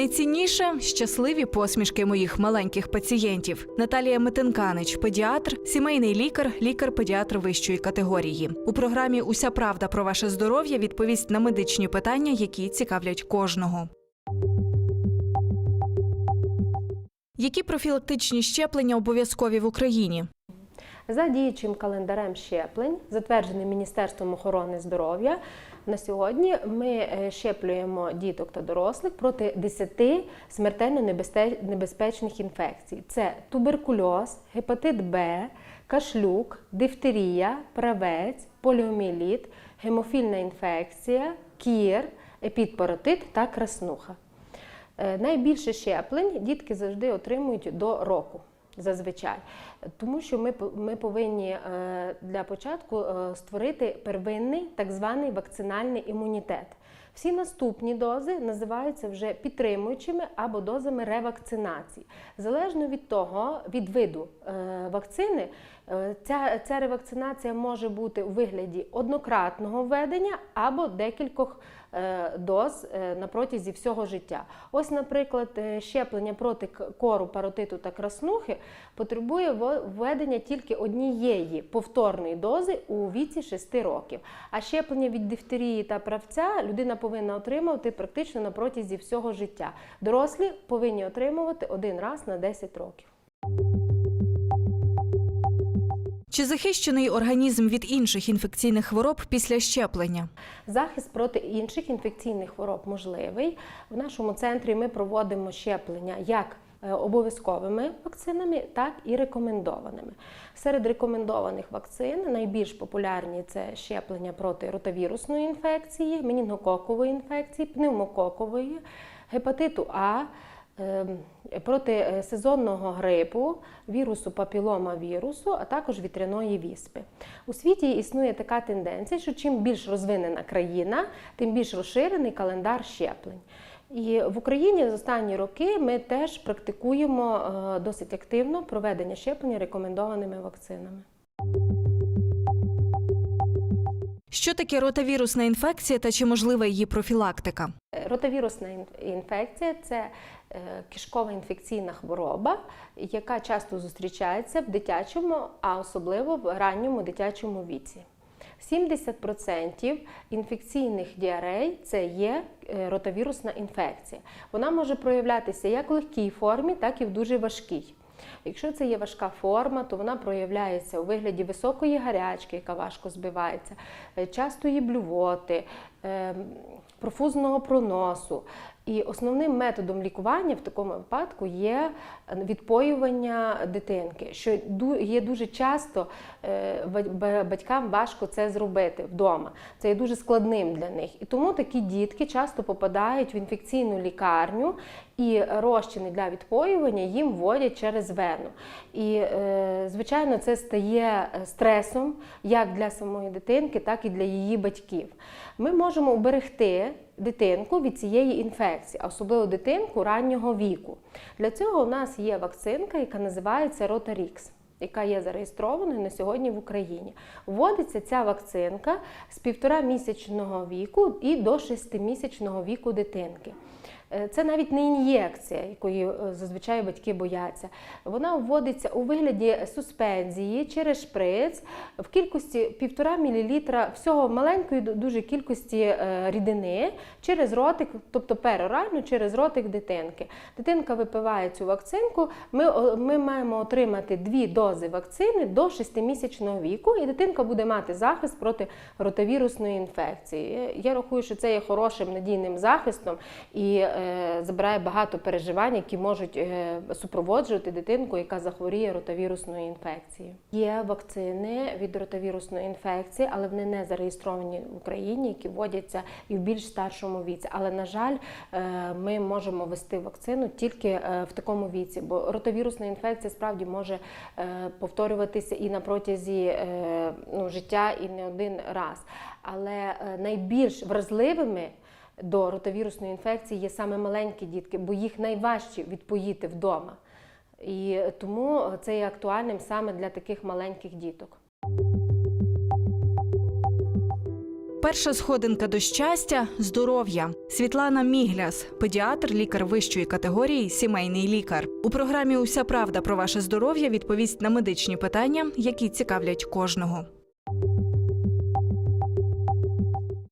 Найцінніше щасливі посмішки моїх маленьких пацієнтів. Наталія Метенканич, педіатр, сімейний лікар, лікар-педіатр вищої категорії. У програмі Уся правда про ваше здоров'я відповість на медичні питання, які цікавлять кожного. Які профілактичні щеплення обов'язкові в Україні? За діючим календарем щеплень, затвердженим Міністерством охорони здоров'я, на сьогодні ми е, щеплюємо діток та дорослих проти 10 смертельно небезпечних інфекцій: це туберкульоз, гепатит Б, кашлюк, дифтерія, правець, поліоміеліт, гемофільна інфекція, кір, епідпаратит та краснуха. Е, Найбільше щеплень дітки завжди отримують до року. Зазвичай, тому що ми, ми повинні е, для початку е, створити первинний так званий вакцинальний імунітет. Всі наступні дози називаються вже підтримуючими або дозами ревакцинації. Залежно від того, від виду е, вакцини, ця, ця ревакцинація може бути у вигляді однократного введення або декількох е, доз е, на протязі всього життя. Ось, наприклад, е, щеплення проти кору, паротиту та краснухи потребує введення тільки однієї повторної дози у віці 6 років. А щеплення від дифтерії та правця людина повинна отримувати практично на протязі всього життя. Дорослі повинні отримувати один раз на 10 років. Чи захищений організм від інших інфекційних хвороб після щеплення? Захист проти інших інфекційних хвороб можливий. В нашому центрі ми проводимо щеплення як е, обов'язковими вакцинами, так і рекомендованими. Серед рекомендованих вакцин найбільш популярні це щеплення проти ротавірусної інфекції, менінгококової інфекції, пневмококової, гепатиту А. Ем, проти е, сезонного грипу, вірусу папілома вірусу, а також вітряної віспи. У світі існує така тенденція, що чим більш розвинена країна, тим більш розширений календар щеплень. І в Україні за останні роки ми теж практикуємо е, досить активно проведення щеплення рекомендованими вакцинами. Що таке ротавірусна інфекція та чи можлива її профілактика? Ротавірусна інфекція це е, кишкова інфекційна хвороба, яка часто зустрічається в дитячому, а особливо в ранньому дитячому віці. 70% інфекційних діарей це є е, ротавірусна інфекція. Вона може проявлятися як в легкій формі, так і в дуже важкій. Якщо це є важка форма, то вона проявляється у вигляді високої гарячки, яка важко збивається, е, частої блювоти, е, профузного проносу. І основним методом лікування в такому випадку є відпоювання дитинки, що є дуже часто е, ба- ба- батькам важко це зробити вдома. Це є дуже складним для них. І тому такі дітки часто попадають в інфекційну лікарню, і розчини для відпоювання їм вводять через вену. І, е, звичайно, це стає е, стресом як для самої дитинки, так і для її батьків. Ми можемо уберегти дитинку від цієї інфекції, особливо дитинку раннього віку. Для цього у нас є вакцинка, яка називається Ротарікс. Яка є зареєстрованою на сьогодні в Україні. Вводиться ця вакцинка з півтора місячного віку і до шестимісячного віку дитинки. Е, Це навіть не ін'єкція, якої е, зазвичай батьки бояться. Вона вводиться у вигляді суспензії через шприц в кількості півтора мілілітра всього маленької дуже кількості е, рідини через ротик, тобто перорально через ротик дитинки. Дитинка випиває цю вакцинку. Ми, ми маємо отримати дві дози вакцини до 6-місячного віку, і дитинка буде мати захист проти ротавірусної інфекції. Я рахую, що це є хорошим надійним захистом і забирає багато переживань, які можуть е, супроводжувати дитинку, яка захворіє ротавірусною інфекцією. Є вакцини від ротавірусної інфекції, але вони не зареєстровані в Україні, які вводяться і в більш старшому віці. Але на жаль, е, ми можемо вести вакцину тільки е, в такому віці, бо ротавірусна інфекція справді може е, повторюватися і на протязі е, ну, життя, і не один раз. Але е, найбільш вразливими до ротавірусної інфекції є саме маленькі дітки, бо їх найважче відпоїти вдома. І тому це є актуальним саме для таких маленьких діток. Перша сходинка до щастя здоров'я. Світлана Мігляс, педіатр, лікар вищої категорії, сімейний лікар. У програмі Уся правда про ваше здоров'я відповість на медичні питання, які цікавлять кожного.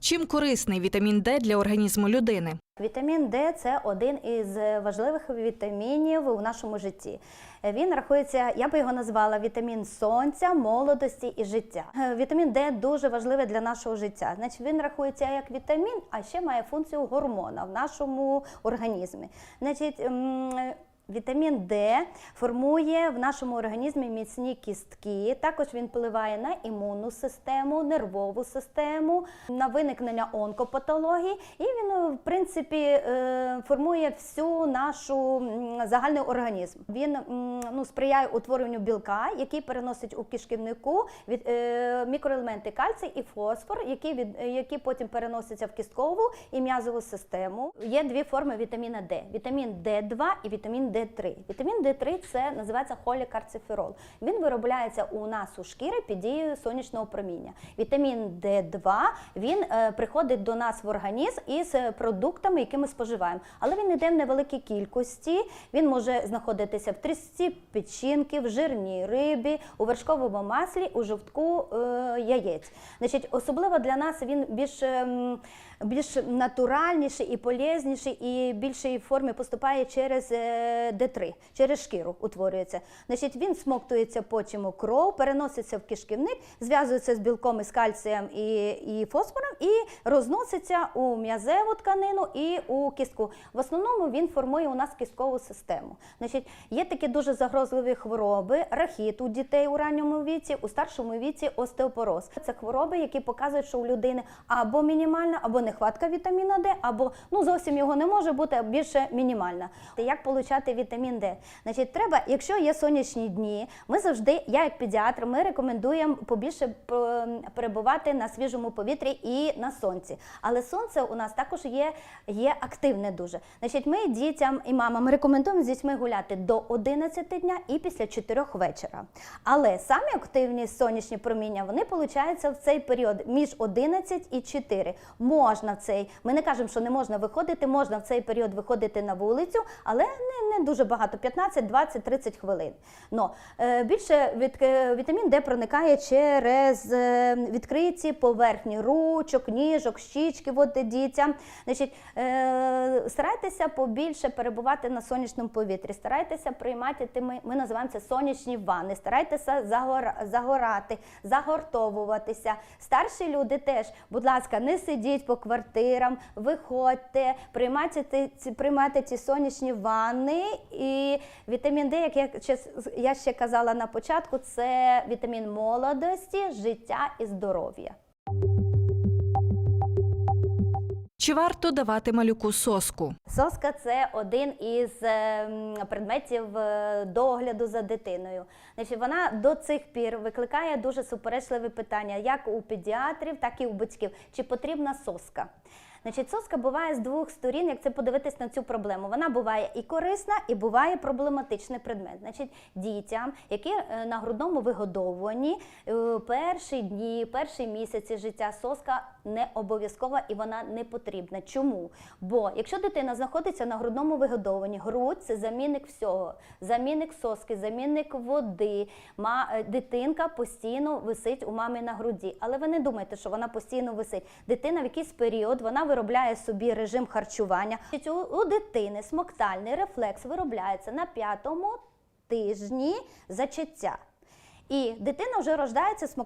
Чим корисний вітамін Д для організму людини? Вітамін Д це один із важливих вітамінів у нашому житті. Він рахується, я би його назвала вітамін сонця, молодості і життя. Вітамін Д дуже важливий для нашого життя. Значить, він рахується як вітамін, а ще має функцію гормона в нашому організмі. Значить, м, Вітамін Д формує в нашому організмі міцні кістки. Також він впливає на імунну систему, нервову систему, на виникнення онкопатології, і він, в принципі, е, формує всю нашу загальний організм. Він ну, сприяє утворенню білка, який переносить у кишківнику е, мікроелементи кальцій і фосфор, які від які потім переносяться в кісткову і м'язову систему. Є дві форми вітаміна Д: вітамін Д2 і вітамін Д3. Вітамін Д3 це називається холікарциферол. Він виробляється у нас у шкірі під дією сонячного проміння. Вітамін Д2 він е, приходить до нас в організм із е, продуктами, які ми споживаємо. Але він йде в невеликій кількості. Він може знаходитися в трісці печінки, в жирній рибі, у вершковому маслі, у жовтку е, яєць. Значить, особливо для нас він більш ем, більш натуральніший і полезніший, і більшій формі поступає через е, Д3, через шкіру утворюється. Значить, він смоктується потім у кров, переноситься в кишківник, зв'язується з білком із кальцієм і, і фосфором і розноситься у м'язеву тканину і у кістку. В основному він формує у нас кісткову систему. Значить, є такі дуже загрозливі хвороби, рахіт у дітей у ранньому віці, у старшому віці остеопороз. Це хвороби, які показують, що у людини або мінімальна, або нехватка вітаміна Д, або ну зовсім його не може бути, а більше мінімальна. Як отримати вітамін Д? Значить, треба, якщо є сонячні дні, ми завжди, я як педіатр, ми рекомендуємо побільше перебувати на свіжому повітрі і на сонці. Але сонце у нас також є, є активне дуже. Значить, ми дітям і мамам рекомендуємо з дітьми гуляти до 11 дня і після 4 вечора. Але самі активні сонячні проміння вони получаються в цей період між 11 і 4. Можна в цей, ми не кажемо, що не можна виходити, можна в цей період виходити на вулицю, але не, не дуже багато 15, 20, 30 хвилин. Но е, більше від, е, вітамін Д проникає через е, відкриті поверхні ручок, ніжок, щічки от дітям. Значить, старайтеся побільше перебувати на сонячному повітрі, старайтеся приймати тими, ми називаємо це сонячні ванни, старайтеся загора, загорати, загортовуватися. Старші люди теж, будь ласка, не сидіть по квартирам, виходьте, приймайте приймайте ці сонячні ванни. І вітамін Д, як я, ще- я ще казала на початку, це вітамін молодості, життя і здоров'я. Чи варто давати малюку соску? Соска це один із е, предметів е, догляду за дитиною. Вона до цих пір викликає дуже суперечливі питання, як у педіатрів, так і у батьків. Чи потрібна соска? Значить, соска буває з двох сторін, як це подивитись на цю проблему. Вона буває і корисна, і буває проблематичний предмет. Значить, дітям, які е, на грудному вигодовуванні е, перші дні, перші місяці життя соска не обов'язкова і вона не потрібна. Чому? Бо якщо дитина знаходиться на грудному вигодовуванні, грудь це замінник всього, замінник соски, замінник води. Е, дитинка постійно висить у мами на груді. Але ви не думайте, що вона постійно висить. Дитина в якийсь період вона виробляє собі режим харчування. У, дитини смоктальний рефлекс виробляється на п'ятому тижні зачаття. І дитина вже рождається з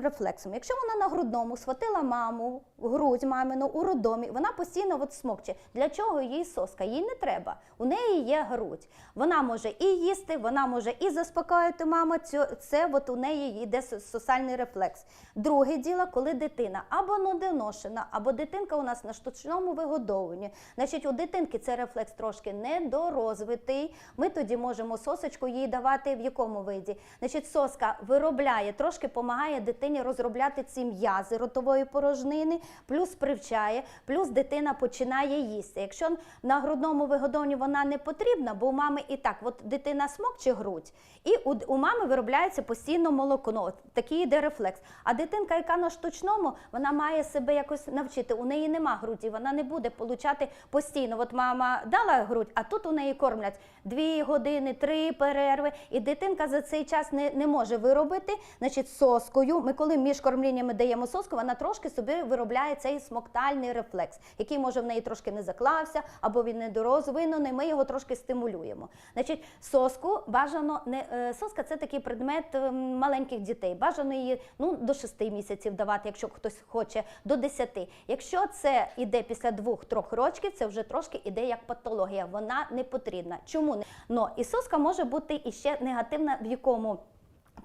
рефлексом. Якщо вона на грудному схватила маму, грудь мамину у роддомі, вона постійно от смокче. Для чого їй соска? Їй не треба. У неї є грудь. Вона може і їсти, вона може і заспокоїти маму. Це от у неї йде со- сосальний рефлекс. Друге діло, коли дитина або недоношена, або дитинка у нас на штучному вигодовуванні. Значить, у дитинки цей рефлекс трошки недорозвитий. Ми тоді можемо сосочку їй давати в якому виді? Значить, соска соска виробляє, трошки допомагає дитині розробляти ці м'язи ротової порожнини, плюс привчає, плюс дитина починає їсти. Якщо на грудному вигодовні вона не потрібна, бо у мами і так, от дитина смокче грудь, і у, у мами виробляється постійно молоко. Ну, такий йде рефлекс. А дитинка, яка на штучному, вона має себе якось навчити. У неї нема груді, вона не буде получати постійно. От мама дала грудь, а тут у неї кормлять дві години, три перерви, і дитинка за цей час не, не може виробити. Значить, соскою. Ми коли між кормліннями даємо соску, вона трошки собі виробляє цей смоктальний рефлекс, який може в неї трошки не заклався, або він недорозвинений. Ми його трошки стимулюємо. Значить, соску бажано не е, соска це такий предмет е, маленьких дітей. Бажано її ну до 6 місяців давати, якщо хтось хоче, до 10. Якщо це іде після двох-трьох років, це вже трошки іде як патологія. Вона не потрібна. Чому не? Но і соска може бути іще негативна в якому.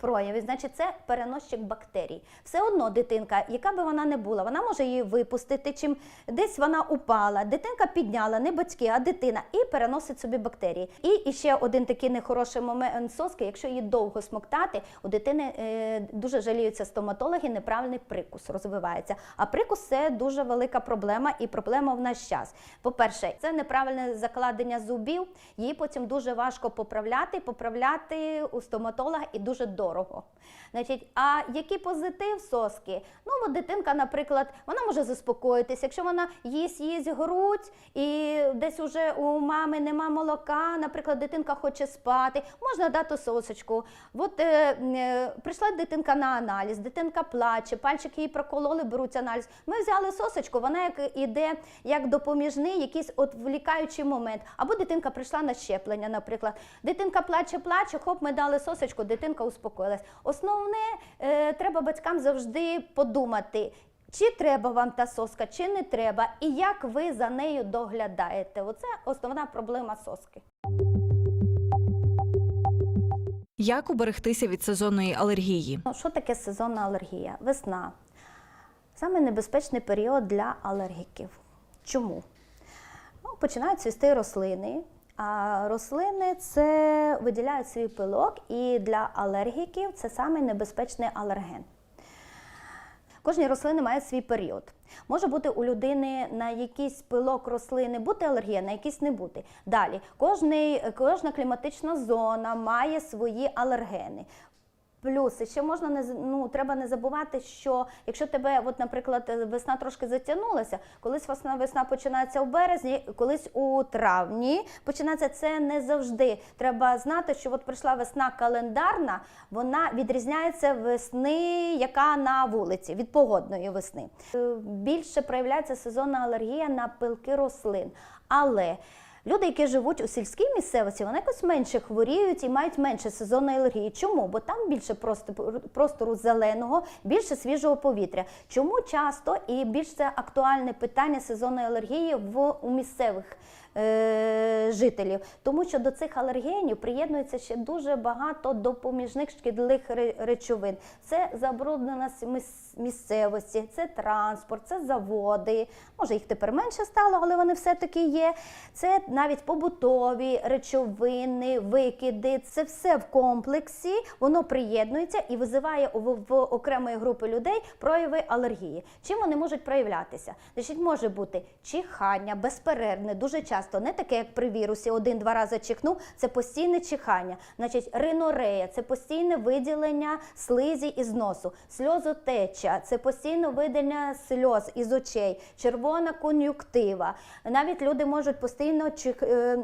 Прояві, значить, це переносчик бактерій. Все одно дитинка, яка би вона не була, вона може її випустити, чим десь вона упала, дитинка підняла, не батьки, а дитина, і переносить собі бактерії. І ще один такий нехороший момент соски, якщо її довго смоктати, у дитини е, дуже жаліються стоматологи, неправильний прикус розвивається. А прикус це дуже велика проблема і проблема в наш час. По-перше, це неправильне закладення зубів, її потім дуже важко поправляти, поправляти у стоматолога і дуже дорого. Значить, а який позитив соски? Ну, от дитинка, наприклад, вона може заспокоїтися, якщо вона їсть, їсть грудь, і десь уже у мами нема молока, наприклад, дитинка хоче спати, можна дати сосочку. От е, е, прийшла дитинка на аналіз, дитинка плаче, пальчики їй прокололи, беруть аналіз. Ми взяли сосочку, вона як іде як допоміжний, якийсь от влікаючий момент. Або дитинка прийшла на щеплення, наприклад. Дитинка плаче, плаче, хоп, ми дали сосочку, дитинка успокоїлась. Основне, е, треба батькам завжди подумати. Чи треба вам та соска, чи не треба, і як ви за нею доглядаєте? Оце основна проблема соски. Як уберегтися від сезонної алергії? Ну, що таке сезонна алергія? Весна. Саме небезпечний період для алергіків. Чому? Ну, починають цвісти рослини, а рослини це виділяють свій пилок, і для алергіків це саме небезпечний алерген. Кожні рослини мають свій період. Може бути у людини на якийсь пилок рослини бути алергія, на якийсь не бути. Далі, кожний, кожна кліматична зона має свої алергени. Плюс ще можна не ну, треба не забувати, що якщо тебе, от, наприклад, весна трошки затягнулася, колись весна, весна починається у березні, колись у травні починається це не завжди. Треба знати, що от прийшла весна календарна, вона відрізняється весни, яка на вулиці, від погодної весни. Е, Більше проявляється сезонна алергія на пилки рослин. Але Люди, які живуть у сільській місцевості, вони якось менше хворіють і мають менше сезонної алергії. Чому? Бо там більше простору, зеленого, більше свіжого повітря. Чому часто і більш це актуальне питання сезонної алергії в у місцевих е, жителів? Тому що до цих алергенів приєднується ще дуже багато допоміжних шкідливих речовин. Це забрудненість місцевості, це транспорт, це заводи. Може, їх тепер менше стало, але вони все-таки є. Це навіть побутові речовини, викиди. Це все в комплексі, воно приєднується і визиває в, окремої групи людей прояви алергії. Чим вони можуть проявлятися? Значить, може бути чихання, безперервне, дуже часто, не таке, як при вірусі, один-два рази чихнув, це постійне чихання. Значить, ринорея це постійне виділення слизі із носу, сльозотеча, це постійне виділення сльоз із очей, червона кон'юктива. Навіть люди можуть постійно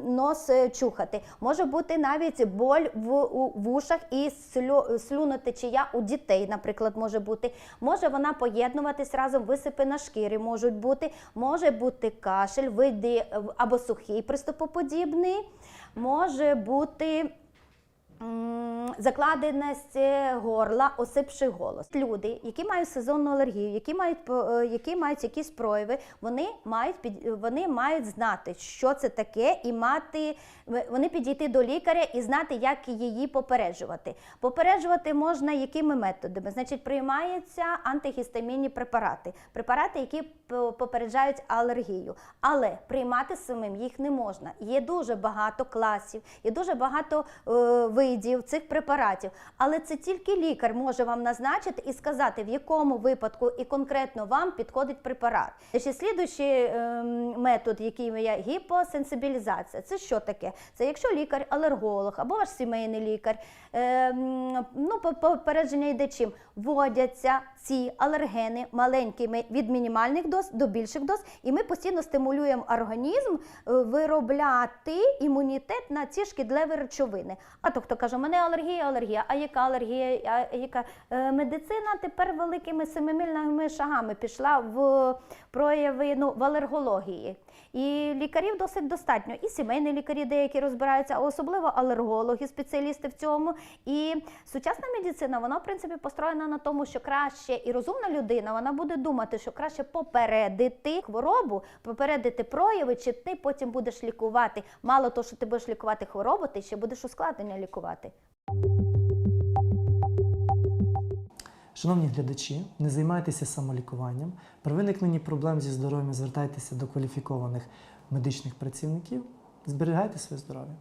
нос е, чухати. Може бути навіть боль в, ушах і слю, слюнотечія у дітей, наприклад, може бути. Може вона поєднуватись разом, висипи на шкірі можуть бути, може бути кашель, види е, або сухий приступоподібний, може бути. Закладеність горла, осипший голос. Люди, які мають сезонну алергію, які мають е, які мають якісь прояви, вони мають вони мають знати, що це таке, і мати вони підійти до лікаря і знати, як її попереджувати. Попереджувати можна якими методами? Значить, приймаються антигістамінні препарати, препарати, які попереджають алергію, але приймати самим їх не можна. Є дуже багато класів, є дуже багато е, видів цих препаратів, але це тільки лікар може вам назначити і сказати, в якому випадку і конкретно вам підходить препарат. Ще слідуючий ем, метод, який є гіпосенсибілізація. Це що таке? Це якщо лікар-алерголог або ваш сімейний лікар, ем, ну, попередження йде чим вводяться ці алергени маленькими від мінімальних доз до більших доз, і ми постійно стимулюємо організм е, виробляти імунітет на ці шкідливі речовини. А то хто каже, у мене алергія, алергія. А яка алергія? А яка Е, медицина тепер великими семимильними шагами пішла в прояви ну, в алергології. І лікарів досить достатньо. І сімейні лікарі деякі розбираються, а особливо алергологи, спеціалісти в цьому. І сучасна медицина, вона в принципі построєна на тому, що краще і розумна людина вона буде думати, що краще попередити хворобу, попередити прояви, чи ти потім будеш лікувати. Мало того, що ти будеш лікувати хворобу, ти ще будеш ускладнення лікувати. Шановні глядачі, не займайтеся самолікуванням. При виникненні проблем зі здоров'ям звертайтеся до кваліфікованих медичних працівників. Зберігайте своє здоров'я.